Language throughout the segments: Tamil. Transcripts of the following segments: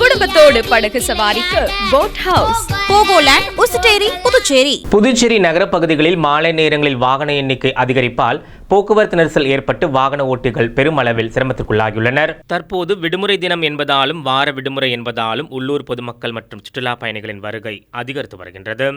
குடும்பத்தோடு படகு சவாரிக்கு போட் ஹவுஸ் போகோலேண்ட் உசுட்டேரி புதுச்சேரி. புதுச்சேரி நகரப்பகுதிகளில் மாலை நேரங்களில் வாகன எண்ணிக்கை அதிகரிப்பால் போக்குவரத்து நெரிசல் ஏற்பட்டு வாகன ஓட்டிகள் பெருமளவில் சிரமத்திற்குள்ளாகியுள்ளனர். தற்போது விடுமுறை தினம் என்பதாலும் வார விடுமுறை என்பதாலும் உள்ளூர் பொதுமக்கள் மற்றும் சுற்றுலா பயணிகளின் வருகை அதிகரித்து வருகின்றது.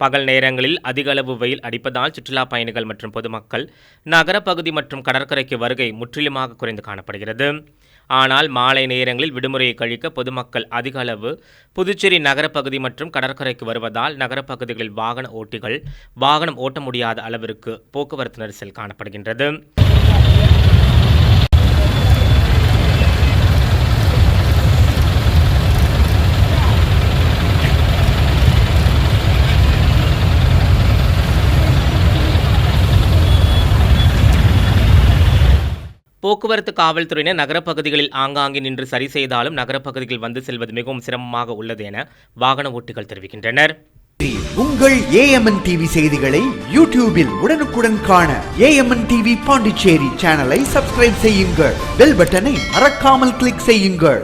பகல் நேரங்களில் அதிக அளவு வெயில் அடிப்பதால் சுற்றுலா பயணிகள் மற்றும் பொதுமக்கள் நகரப்பகுதி மற்றும் கடற்கரைக்கு வருகை முற்றிலுமாக குறைந்து காணப்படுகிறது. ஆனால் மாலை நேரங்களில் விடுமுறையை கழிக்க பொதுமக்கள் அதிக அளவு புதுச்சேரி நகரப்பகுதி மற்றும் கடற்கரைக்கு வருவதால் நகரப்பகுதிகளில் வாகன ஓட்டிகள் வாகனம் ஓட்ட முடியாத அளவிற்கு போக்குவரத்து நெரிசல் காணப்படுகின்றது. போக்குவரத்து காவல்துறையினர் நகரப்பகுதிகளில் ஆங்காங்கே நின்று சரி செய்தாலும் நகரப்பகுதிகளில் வந்து செல்வது மிகவும் சிரமமாக உள்ளது என வாகன ஓட்டிகள் தெரிவிக்கின்றனர். உங்கள் ஏஎம்என் டிவி செய்திகளை யூடியூபில் உடனுக்குடன் காண ஏஎம்என் டிவி பாண்டிச்சேரி சேனலை சப்ஸ்கிரைப் செய்யுங்கள். பெல் பட்டனை மறக்காமல் கிளிக் செய்யுங்கள்.